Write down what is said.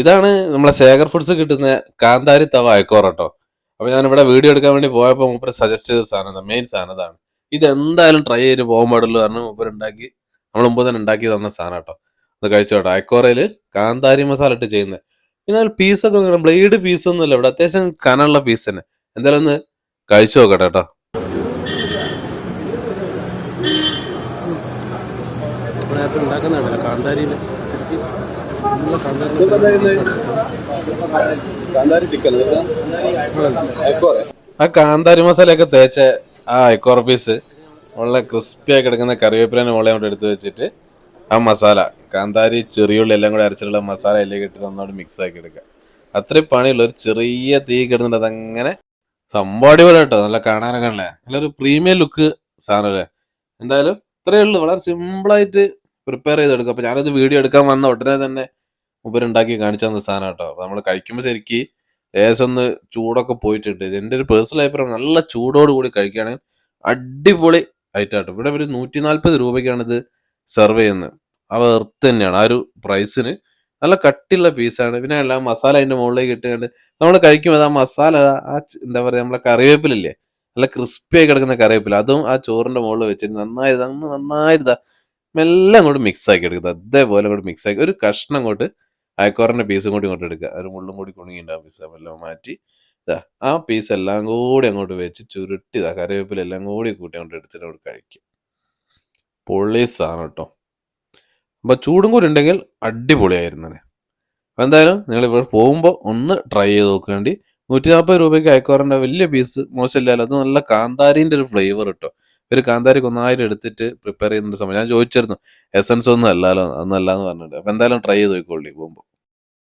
ഇതാണ് നമ്മളെ ശേഖർ ഫുഡ്സ് കിട്ടുന്ന കാന്താരി തവ അയക്കോറ കേട്ടോ. അപ്പൊ ഞാൻ ഇവിടെ വീഡിയോ എടുക്കാൻ വേണ്ടി പോയപ്പോൾ മൂപ്പര് സജസ്റ്റ് ചെയ്ത സാധനം മെയിൻ സാധനം ഇതാണ്. ഇത് എന്തായാലും ട്രൈ ചെയ്ത് പോകാൻ പാടുള്ളൂ കാരണം മൂപ്പര് ഉണ്ടാക്കി നമ്മൾ മുമ്പ് തന്നെ ഉണ്ടാക്കി തന്ന സാധനം കേട്ടോ. അത് കഴിച്ചോട്ടോ അയക്കോറയിൽ കാന്താരി മസാല ഇട്ട് ചെയ്യുന്നത് പിന്നെ അതിൽ പീസൊക്കെ ബ്ലേഡ് പീസൊന്നും ഇല്ല ഇവിടെ. അത്യാവശ്യം കനമുള്ള പീസ് തന്നെ. എന്തായാലും ഒന്ന് കഴിച്ചു നോക്കട്ടെ കേട്ടോ. ഉണ്ടാക്കുന്നുണ്ടല്ലോ കാന്താരിയിൽ ആ കാന്താരി മസാലയൊക്കെ തേച്ച ആ അയക്കോറ പീസ് ഉള്ള ക്രിസ്പിയായി കിടക്കുന്ന കറിവേപ്പിലേനെ മുകളിൽ കൊണ്ട് എടുത്ത് വെച്ചിട്ട് ആ മസാല കാന്താരി ചെറിയുള്ളി എല്ലാം കൂടെ അരച്ചിട്ടുള്ള മസാല എല്ലാം ഇട്ടിട്ട് ഒന്നോട് മിക്സ് ആക്കി എടുക്കുക. അത്രയും പണിയുള്ള ഒരു ചെറിയ തീ കിടന്നിട്ട് അതങ്ങനെ സംഭവം പോലെ കേട്ടോ നല്ല കാണാനൊക്കെ അല്ലേ നല്ലൊരു പ്രീമിയം ലുക്ക് സാധനം അല്ലേ? എന്തായാലും ഇത്രയേ ഉള്ളൂ. വളരെ സിമ്പിളായിട്ട് പ്രിപ്പയർ ചെയ്തെടുക്കും. അപ്പൊ ഞാനത് വീഡിയോ എടുക്കാൻ വന്ന ഉടനെ തന്നെ ഉപരുണ്ടാക്കി കാണിച്ചു തന്ന സാധനം കേട്ടോ. അപ്പൊ നമ്മൾ കഴിക്കുമ്പോൾ ശരിക്ക് ലേശം ഒന്ന് ചൂടൊക്കെ പോയിട്ടുണ്ട്. എന്റെ ഒരു പേഴ്സണൽ അഭിപ്രായം. നല്ല ചൂടോട് കൂടി കഴിക്കുകയാണെങ്കിൽ അടിപൊളി ആയിട്ടാട്ടോ ഇവിടെ ഒരു നൂറ്റി നാൽപ്പത് രൂപയ്ക്കാണ് ഇത് സെർവ് ചെയ്യുന്നത്. ആ എർത്ത് തന്നെയാണ്. ആ ഒരു പ്രൈസിന് നല്ല കട്ടിയുള്ള പീസാണ് പിന്നെ എല്ലാം മസാല അതിന്റെ മുകളിലേക്ക് ഇട്ടുകൊണ്ട് നമ്മൾ കഴിക്കുമ്പോൾ ആ മസാല ആ എന്താ പറയാ നമ്മളെ കറിവേപ്പിലില്ലേ? നല്ല ക്രിസ്പി ആയി കിടക്കുന്ന കറിവേപ്പില. അതും ആ ചോറിന്റെ മുകളിൽ വെച്ചിട്ട് നന്നായി നന്നായിട്ട് മെല്ലെ അങ്ങോട്ട് മിക്സ് ആക്കി എടുക്കുക. അതേപോലെ അങ്ങോട്ട് മിക്സ് ആക്കി. ഒരു കഷ്ണം അങ്ങോട്ട് അയക്കോറിന്റെ പീസും കൂടി ഇങ്ങോട്ട് എടുക്കുക. ഒരു മുള്ളും കൂടി കുണുങ്ങിണ്ടാവും പീസ് എല്ലാം മാറ്റി. ഇതാ ആ പീസ് എല്ലാം കൂടി അങ്ങോട്ട് വെച്ച് ചുരുട്ടി ഇതാ കറിവേപ്പില എല്ലാം കൂടി കൂട്ടി അങ്ങോട്ട് എടുത്തിട്ട് അങ്ങോട്ട് കഴിക്കും പൊള്ളീസാണ് കേട്ടോ. അപ്പൊ ചൂടും കൂടി ഉണ്ടെങ്കിൽ അടിപൊളിയായിരുന്നേ അപ്പൊ എന്തായാലും നിങ്ങൾ ഇവിടെ പോകുമ്പോൾ ഒന്ന് ട്രൈ ചെയ്ത് നോക്കേണ്ടി. നൂറ്റി നാൽപ്പത് രൂപയ്ക്ക് അയക്കോറിന്റെ വലിയ പീസ് മോശമില്ലല്ലോ. അത് നല്ല കാന്താരിന്റെ ഒരു ഫ്ലേവർ കിട്ടോ. ഒരു കാന്താരി കൊന്നായിരം എടുത്തിട്ട് പ്രിപ്പയർ ചെയ്യുന്ന സമയം. ഞാൻ ചോദിച്ചിരുന്നു എസൻസ് ഒന്നും അല്ലല്ലോ ഒന്നല്ല എന്ന് പറഞ്ഞിട്ട്. അപ്പൊ എന്തായാലും ട്രൈ ചെയ്ത് നോക്കിക്കോളി പോകുമ്പോൾ